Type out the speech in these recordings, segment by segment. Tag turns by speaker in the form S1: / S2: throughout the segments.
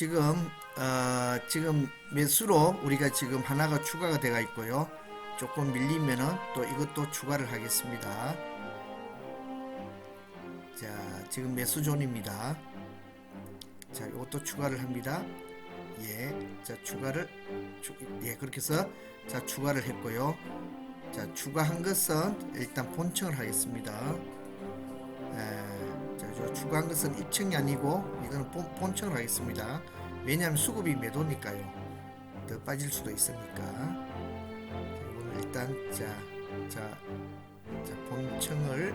S1: 지금 어, 지금 매수로 우리가 지금 하나가 추가가 되어 있고요. 조금 밀리면은 또 이것도 추가를 하겠습니다. 자, 지금 매수존입니다. 자, 이것도 추가를 합니다. 예, 자 추가를 추, 예 그렇게 해서 자 추가를 했고요. 자 추가한 것은 일단 본청을 하겠습니다. 에, 자, 저 추가한 것은 입청이 아니고 이거는 본, 본청을 하겠습니다. 왜냐하면 수급이 매도니까요. 더 빠질 수도 있으니까. 자, 이거는 일단 자, 자, 자 본청을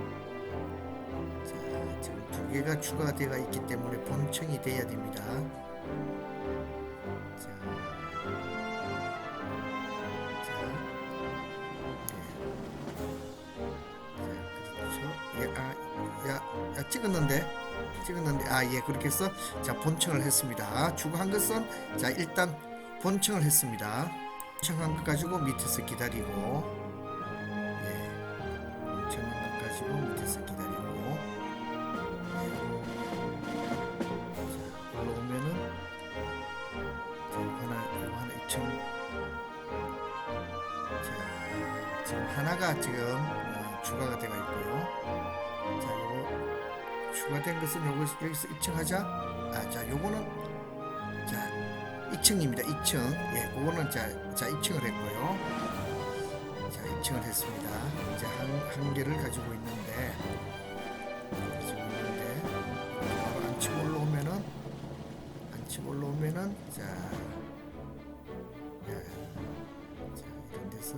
S1: 자 지금 두 개가 추가가 되어 있기 때문에 본청이 돼야 됩니다. 자, 자, 야, 야, 찍었는데, 찍었는데, 아, 예, 그렇게 해서, 자, 본청을 했습니다. 추가한 것은, 자, 일단 본청을 했습니다. 본청한 것 가지고 밑에서 기다리고, 예, 본청한 것 가지고 밑에서 기다리고, 자, 올라오면은, 자, 하나, 하나 2층. 자, 지금 하나가 지금 어, 추가가 되어 있고요. 추가된 것은 요거 여기서 2층 하자. 아, 자, 요거는 자, 2층입니다. 2층. 예, 그거는 자, 자 2층을 했고요. 자, 2층을 했습니다. 이제 한, 한 개를 가지고 있는데 가지고 있는데 바로 안 치고 올라오면은 안 치고 올라오면은 자, 예. 자 이런 데서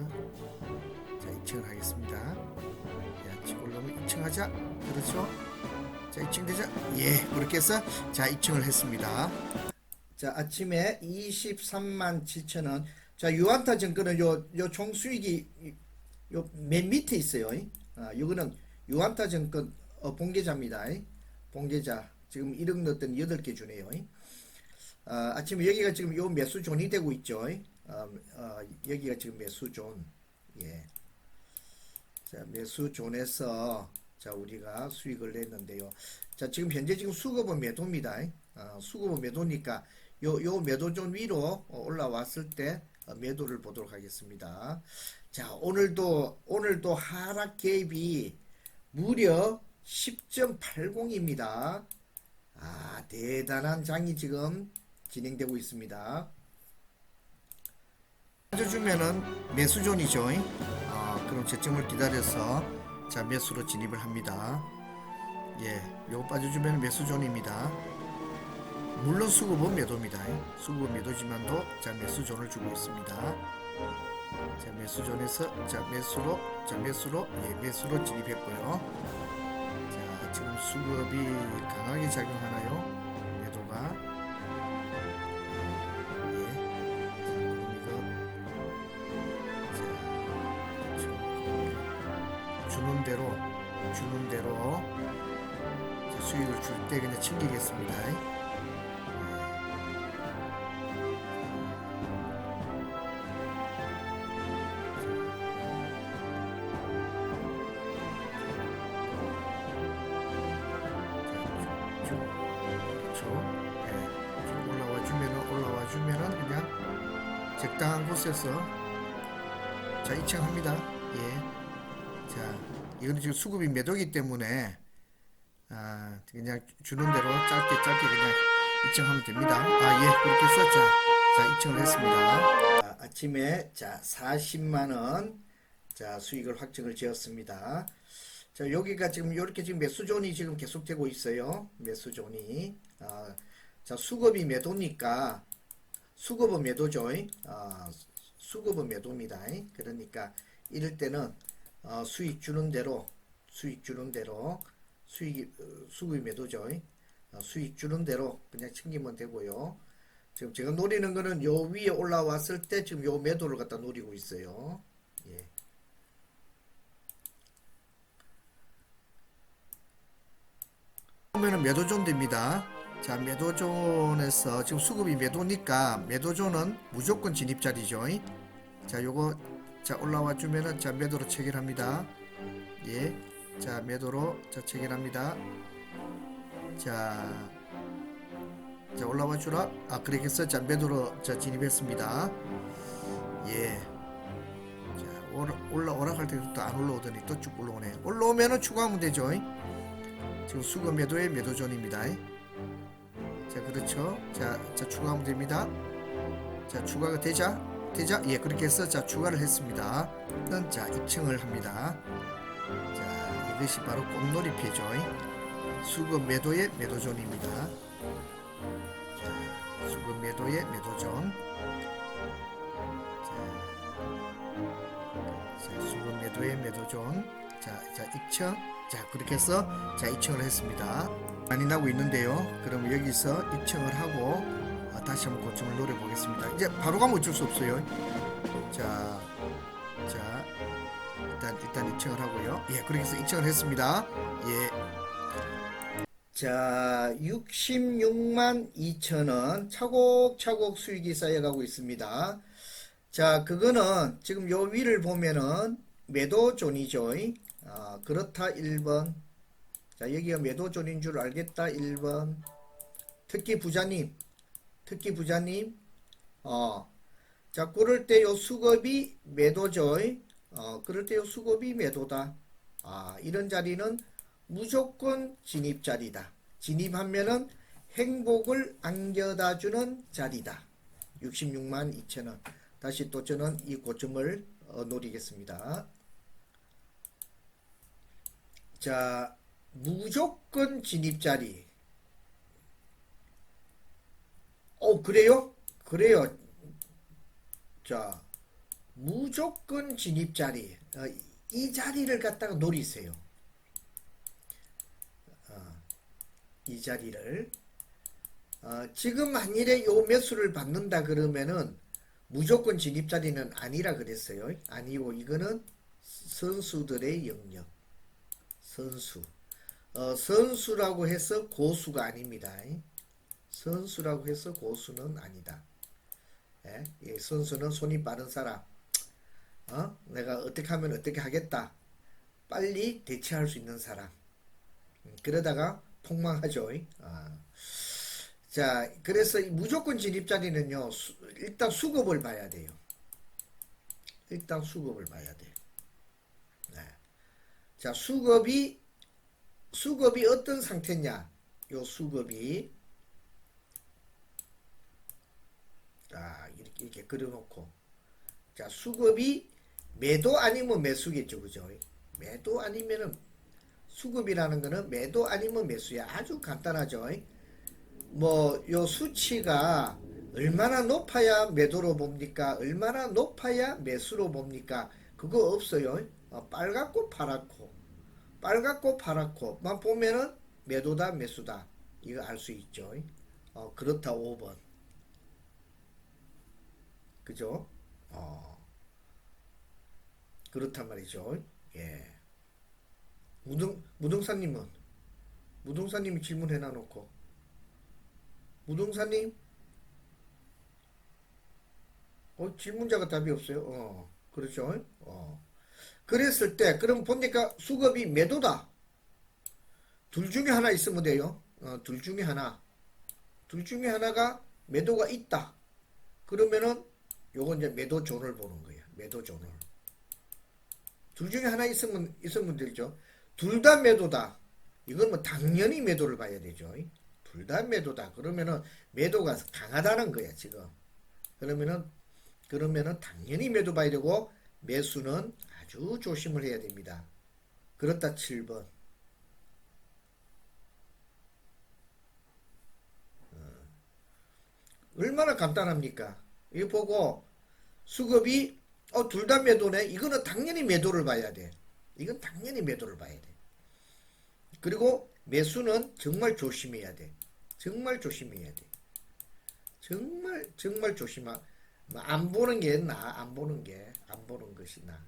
S1: 자 2층을 하겠습니다. 야 치고 올라오면 2층 하자. 그렇죠? 자 2층 되자. 예 그렇게 해서 자 2층을 했습니다. 자 아침에 23만 7천 원. 자 유한타 증권은 요 요 총 수익이 요 맨 밑에 있어요. 아 요거는 유한타 증권 어, 본계자입니다. 본계자 지금 1억 넣었던 8개 주네요. 아, 아침에 여기가 지금 요 매수 존이 되고 있죠. 어, 어, 여기가 지금 매수 존. 예. 자, 매수 존에서 자, 우리가 수익을 냈는데요. 자, 지금 현재 지금 수급은 매도입니다. 어, 수급은 매도니까 요, 요 매도 존 위로 어, 올라왔을 때 어, 매도를 보도록 하겠습니다. 자, 오늘도 오늘도 하락 갭이 무려 10.80입니다. 아, 대단한 장이 지금 진행되고 있습니다. 빠져주면은 매수존이죠. 아, 그럼 저점을 기다려서 자 매수로 진입을 합니다. 예, 요거 빠져주면 매수존입니다. 물론 수급은 매도입니다. 수급은 매도지만도 자 매수존을 주고 있습니다. 자 매수존에서 자 매수로 자 매수로 예 매수로 진입했고요. 자 지금 수급이 강하게 작용하나요? 때 그냥 챙기겠습니다. 그냥 적당한 곳에서 자 2층 합니다. 예. 자 이거는 지금 수급이 매도기 때문에 아 그냥 주는 대로 짧게 짧게 그냥 2층 하면 됩니다. 아 예 그렇게 해서 자, 자 2층을 했습니다. 자, 아침에 자 40만 원. 자 수익을 확정을 지었습니다. 자 여기가 지금 이렇게 지금 매수존이 지금 계속되고 있어요. 매수존이 아, 자 수급이 매도니까 수급은 매도죠. 아, 수급은 매도입니다. 그러니까 이럴 때는 어, 수익 주는 대로 수익 주는 대로 수익이 어, 수급이 매도죠. 어, 수익 주는 대로 그냥 챙기면 되고요. 지금 제가 노리는 거는 요 위에 올라왔을 때 지금 요 매도를 갖다 노리고 있어요. 예. 보면은 매도존 됩니다. 자, 매도존에서 지금 수급이 매도니까 매도존은 무조건 진입 자리죠. 자, 요거 자 올라와 주면은 자 매도로 체결합니다. 예. 자, 매도로 자 체결합니다. 자, 자 올라와 주라. 아 해서 자 매도로 자 진입했습니다. 예. 자 올라 올라 오락할 때도 또 안 올라오더니 또 쭉 올라오네. 올라오면은 추가하면 되죠. 지금 수거 매도의 매도존입니다. 자 그렇죠. 자, 자 추가하면 됩니다. 자 추가가 되자 되자 예 그렇게 해서 자 추가를 했습니다. 는자 입증을 합니다. 자 이것이 바로 꽃놀이 패죠. 수거 매도의 매도존입니다. 자 수거 매도의 매도존. 자, 자 수거 매도의 매도존. 자, 자 입증. 자 그렇게 해서 자 입증을 했습니다. 많이 나고 있는데요. 그럼 여기서 입증을 하고 아, 다시 한번 고점을 노려 보겠습니다. 이제 바로 가면 어쩔 수 없어요. 자, 자 일단 일단 입증을 하고요. 예, 그렇게 해서 입증을 했습니다. 예. 자, 66만 2천 원 차곡차곡 수익이 쌓여가고 있습니다. 자, 그거는 지금 요 위를 보면은 매도존이죠. 아, 그렇다 1번. 자, 여기가 매도존인 줄 알겠다 1번. 특히 부자님, 특히 부자님, 어, 자, 그럴 때 요 수급이 매도죠. 어, 그럴 때요 수급이 매도다. 아, 이런 자리는 무조건 진입 자리다. 진입하면은 행복을 안겨다 주는 자리다. 66만 2천 원. 다시 또 저는 이 고점을 어, 노리겠습니다. 자, 무조건 진입 자리. 어, 그래요? 그래요. 자, 무조건 진입 자리. 어, 이 자리를 갖다가 노리세요. 어, 이 자리를. 어, 지금 한 일에 요 매수를 받는다 그러면은 무조건 진입 자리는 아니라 그랬어요. 아니고 이거는 선수들의 영역. 선수. 어, 선수라고 해서 고수가 아닙니다. 선수라고 해서 고수는 아니다. 예? 이 선수는 손이 빠른 사람. 어? 내가 어떻게 하면 어떻게 하겠다. 빨리 대처할 수 있는 사람. 음, 그러다가 폭망하죠. 아. 자, 그래서 이 무조건 진입 자리는요. 수- 일단 수급을 봐야 돼요. 일단 수급을 봐야 돼. 네. 자, 수급이 수급이 어떤 상태냐? 요 수급이 자, 이렇게 이렇게 그려 놓고 자, 수급이 매도 아니면 매수겠죠. 그죠? 매도 아니면은 수급이라는 거는 매도 아니면 매수야. 아주 간단하죠. 뭐 요 수치가 얼마나 높아야 매도로 봅니까? 얼마나 높아야 매수로 봅니까? 그거 없어요. 어, 빨갛고 파랗고 빨갛고 파랗고만 보면은 매도다 매수다 이거 알 수 있죠. 어, 그렇다 5번 그죠? 어, 그렇단 말이죠. 예. 무등 무등산님은 무등산님이 질문해 놔놓고 무등산님 어, 질문자가 답이 없어요. 어, 그렇죠. 어. 그랬을 때, 그럼 보니까 수급이 매도다. 둘 중에 하나 있으면 돼요. 어, 둘 중에 하나. 둘 중에 하나가 매도가 있다. 그러면은 요건 이제 매도 존을 보는 거예요. 매도 존을. 둘 중에 하나 있으면, 있으면 되죠. 둘 다 매도다. 이건 뭐 당연히 매도를 봐야 되죠. 둘 다 매도다. 그러면은 매도가 강하다는 거야, 지금. 그러면은 그러면은 당연히 매도 봐야 되고 매수는 아주 조심을 해야 됩니다. 그렇다 7번. 어. 얼마나 간단합니까? 이거 보고 수급이 어, 둘 다 매도네. 이거는 당연히 매도를 봐야 돼. 이건 당연히 매도를 봐야 돼. 그리고 매수는 정말 조심해야 돼. 정말 조심해야 돼. 정말 정말 조심하. 뭐안 보는 게 나, 안 보는 게, 안 보는 것이 나.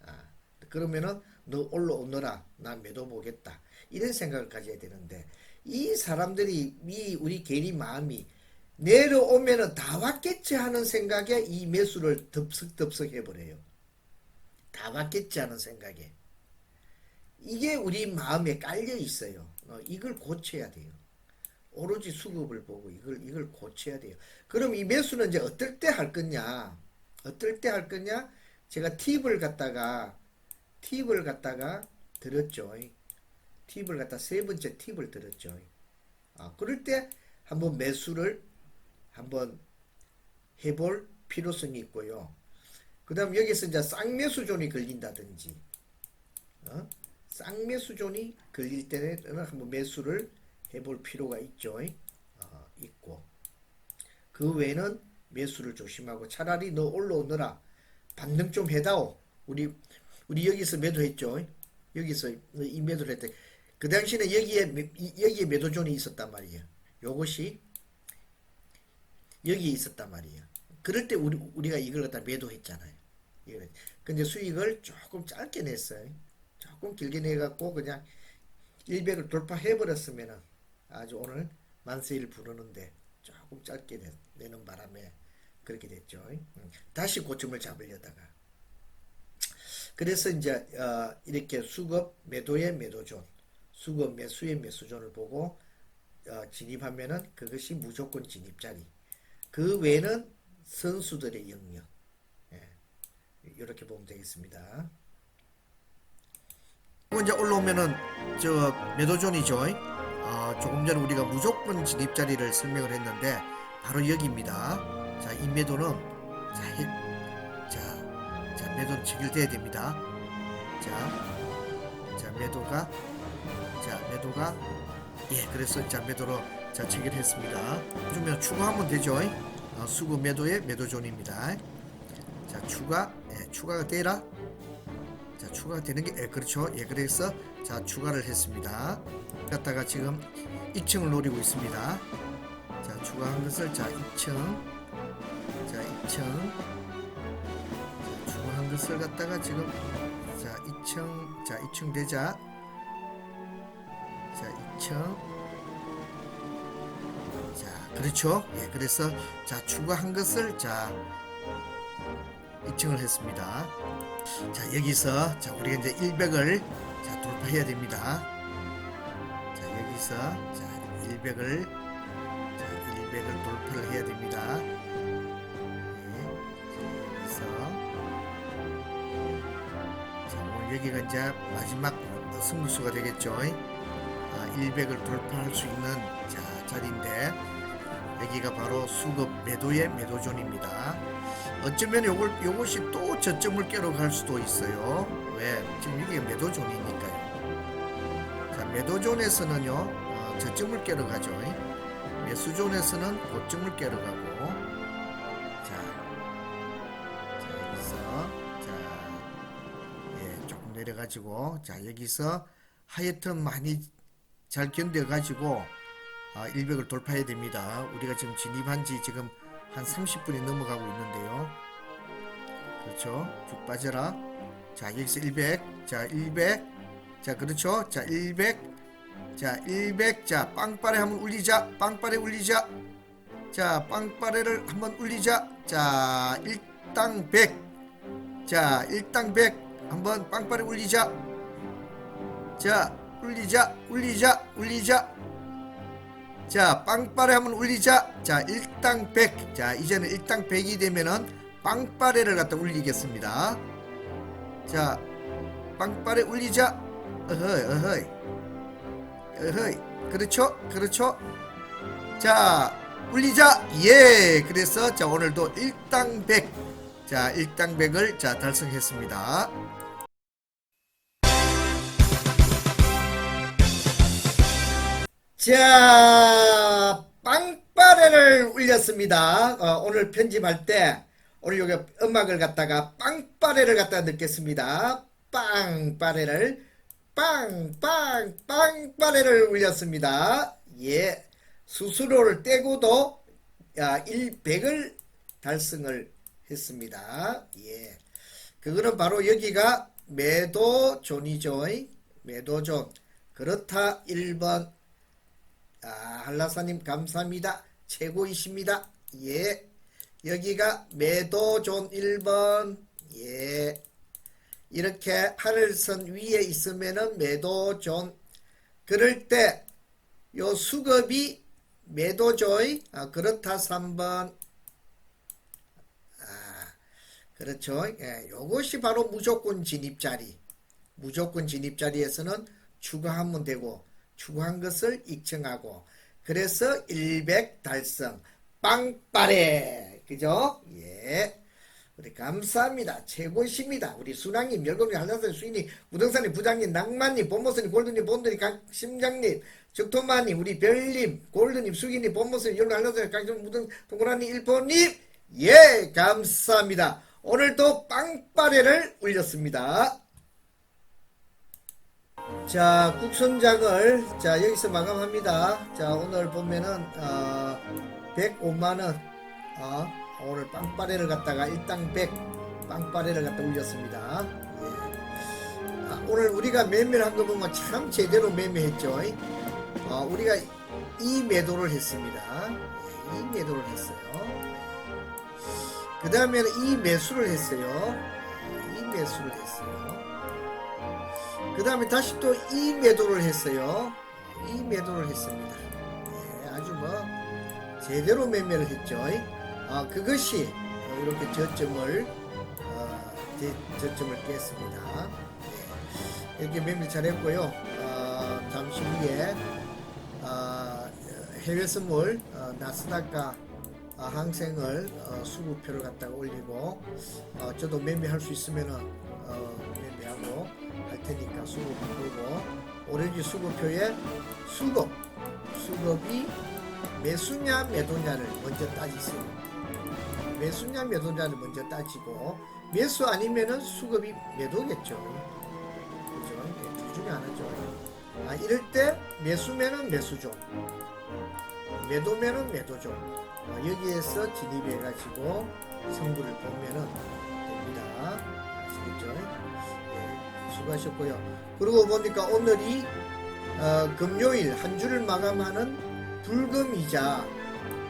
S1: 아, 그러면은 너 올라오너라, 나 매도 보겠다. 이런 생각을 가져야 되는데 이 사람들이 이 우리 개리 마음이 내려오면은 다 왔겠지 하는 생각에 이 매수를 덥석덥석 해버려요. 다 왔겠지 하는 생각에. 이게 우리 마음에 깔려 있어요. 어, 이걸 고쳐야 돼요. 오로지 수급을 보고 이걸 이걸 고쳐야 돼요. 그럼 이 매수는 이제 어떨 때 할 거냐? 어떨 때 할 거냐? 제가 팁을 갖다가 팁을 갖다가 들었죠. 팁을 갖다 세 번째 팁을 들었죠. 아, 그럴 때 한번 매수를 한번 해볼 필요성이 있고요. 그 다음 여기서 이제 쌍매수존이 걸린다든지, 어? 쌍매수존이 걸릴 때는 한번 매수를 해볼 필요가 있죠. 어, 있고. 그 외에는 매수를 조심하고 차라리 너 올라오너라. 반등 좀 해다오. 우리, 우리 여기서 매도했죠. 여기서 이 매도를 했대. 그 당시에 여기에, 여기에 매도존이 있었단 말이에요. 요것이 여기에 있었단 말이에요. 그럴 때 우리, 우리가 이걸 갖다 매도했잖아요. 이걸. 근데 수익을 조금 짧게 냈어요. 조금 길게 내갖고 그냥 100을 돌파해버렸으면은 아주 오늘 만세일 부르는데 조금 짧게 내, 내는 바람에 그렇게 됐죠. 음. 다시 고점을 잡으려다가. 그래서 이제 어, 이렇게 수급 매도의 매도존, 수급 매수의 매수존을 보고 어, 진입하면은 그것이 무조건 진입 자리. 그 외에는 선수들의 영역. 예. 이렇게 보면 되겠습니다. 이제 올라오면은 저 매도존이죠. 어, 조금 전에 우리가 무조건 진입 자리를 설명을 했는데 바로 여기입니다. 자, 이 매도는 자, 해- 자, 자 매도 체결돼야 됩니다. 자, 자 매도가 자 매도가 예, 그래서 자 매도로 자 체결했습니다. 그러면 추가하면 되죠. 어, 수급 매도의 매도존입니다. 자 추가 예, 추가가 되라. 자 추가가 되는 게 예, 그렇죠. 예, 그래서 자 추가를 했습니다. 갖다가 지금 2층을 노리고 있습니다. 자 추가한 것을 자 2층 자 2층 자, 추가한 것을 갖다가 지금 자 2층 자 2층 되자 자 2층 자 그렇죠? 예 그래서 자 추가한 것을 자 2층을 했습니다. 자 여기서 자 우리가 이제 100을 자 돌파해야 됩니다. 자 여기서 자 100을 자 100을 돌파를 해야 됩니다. 예, 오늘 여기가 이제 마지막 승부수가 되겠죠. 아, 100을 돌파할 수 있는 자, 자리인데 여기가 바로 수급 매도의 매도존입니다. 어쩌면 요걸 요것이 또 저점을 깨러 갈 수도 있어요. 왜? 지금 이게 매도존이니까요. 자, 매도존에서는요 어, 저점을 깨러 가죠. 매수존에서는 고점을 깨러 가고 자, 자 여기서 자 예, 조금 내려가지고 자 여기서 하여튼 많이 잘 견뎌가지고 아, 100을 돌파해야 됩니다. 우리가 지금 진입한 지 지금 한 30분이 넘어가고 있는데요. 그렇죠. 쭉 빠져라. 자, 여기서 100. 자, 100. 자, 그렇죠. 자, 100. 자, 100. 자, 빵빠레 한번 울리자. 빵빠레 울리자. 자, 빵빠레를 한번 울리자. 자, 일당 100. 자, 일당 100. 한번 빵빠레 울리자. 자, 울리자, 울리자, 울리자. 자, 빵빠레 한번 울리자. 자, 일당 100. 자, 이제는 일당 100이 되면은 빵빠레를 갖다 울리겠습니다. 자, 빵빠레 울리자. 어허이, 어허이. 어허이. 그렇죠? 그렇죠? 자, 울리자. 예. 그래서 자, 오늘도 일당 100. 자, 일당 100을 자, 달성했습니다. 자, 빵빠레를 울렸습니다. 어, 오늘 편집할 때 오늘 여기 음악을 갖다가 빵빠레를 갖다 넣겠습니다. 빵빠레를 빵빵 빵빠레를 울렸습니다. 예, 수수료를 떼고도 야, 100을 달성을 했습니다. 예, 그거는 바로 여기가 매도존이죠. 매도존. 그렇다 1번 아, 한라사님 감사합니다. 최고이십니다. 예. 여기가 매도존 1번. 예. 이렇게 하늘선 위에 있으면은 매도존. 그럴 때 요 수급이 매도조이 아, 그렇다 3번 아, 그렇죠 예, 요것이 바로 무조건 진입 자리 무조건 진입 자리에서는 추가하면 되고 추가한 것을 익청하고 그래서 100 달성 빵빠레 그죠 예 우리 감사합니다. 최고십니다. 우리 순왕님, 열공님, 한산선 수인님, 부동산님, 부장님, 낭만님, 본모선님, 골드님, 본드님, 강심장님, 적토마님, 우리 별님, 골드님, 수기님, 본모선님, 열공, 한산선, 강심, 무등, 동그라님, 일포님, 예, 감사합니다. 오늘도 빵빠레를 올렸습니다. 자, 국선장을, 자, 여기서 마감합니다. 자, 오늘 보면은, 어, 105만원, 어, 오늘 빵빠레를 갖다가 일당 100 빵빠레를 갖다 올렸습니다. 예. 아, 오늘 우리가 매매를 한 거 보면 참 제대로 매매했죠. 어, 우리가 이 매도를 했습니다. 예, 이 매도를 했어요. 그 다음에는 이 매수를 했어요. 예, 이 매수를 했어요. 그 다음에 다시 또 이 매도를 했어요. 이 매도를 했습니다. 예, 아주 뭐 제대로 매매를 했죠. 아, 그것이 어, 이렇게 저점을 어, 제- 저점을 깼습니다. 예. 이렇게 매매 잘했고요. 어, 잠시 후에 어, 해외 선물 어, 나스닥과 어, 항생을 어, 수급표를 갖다가 올리고 어, 저도 매매할 수 있으면은 어, 매매하고 할 테니까 수급 보고 오렌지 수급표에 수급 수급이 매수냐 매도냐를 먼저 따지세요. 매수냐 매도냐를 먼저 따지고 매수 아니면은 수급이 매도겠죠. 그죠? 예, 둘 중에 하나죠. 아, 이럴 때 매수면은 매수죠. 매도면은 매도죠. 어, 여기에서 진입해가지고 성부를 보면은 됩니다. 아시겠죠? 예, 수고하셨고요. 그리고 보니까 오늘이 어, 금요일 한 주를 마감하는 불금이자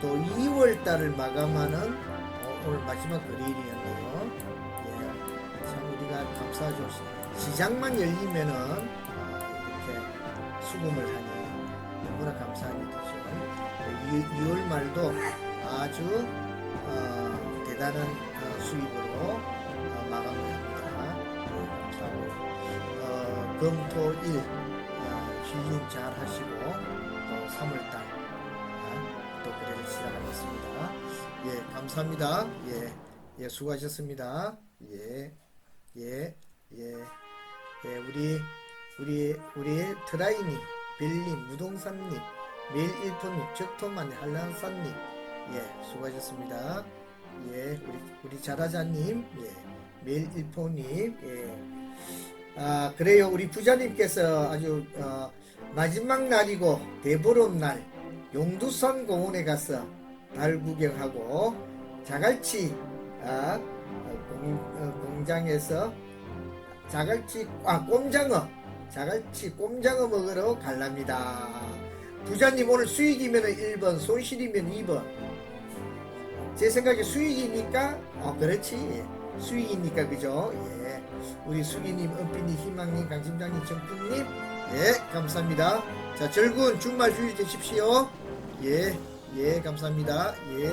S1: 또 2월 달을 마감하는 어, 오늘 마지막 금요일이었네요. 예, 참 우리가 감사하죠. 시장만 열리면은 어, 이렇게 수금을 하니 너무나 감사한 일이죠. 2 월 말도 아주 어, 대단한 어, 수익으로 금토일 어, 힐링 잘 하시고 또 3월달 또 거래를 시작하겠습니다. 예, 감사합니다. 예, 예, 수고하셨습니다. 예, 예, 예, 예, 우리 우리 우리 트라이님, 빌님, 무동산님, 매일일포님, 적토만, 한란산님, 예, 수고하셨습니다. 예, 우리 우리 자라자님, 예, 매일일포님, 예. 아 그래요. 우리 부자님께서 아주 어, 마지막 날이고 대보름 날 용두산 공원에 가서 달 구경하고 자갈치 아, 어, 공, 어, 공장에서 자갈치 아 꼼장어 자갈치 꼼장어 먹으러 갈랍니다. 부자님 오늘 수익이면 1번 손실이면 2번. 제 생각에 수익이니까 어 그렇지. 수익이니까 그죠? 예 우리 수기님 은빈님 희망님 강심장님 정품님. 예 감사합니다. 자 즐거운 주말 주일 되십시오. 예 예 감사합니다. 예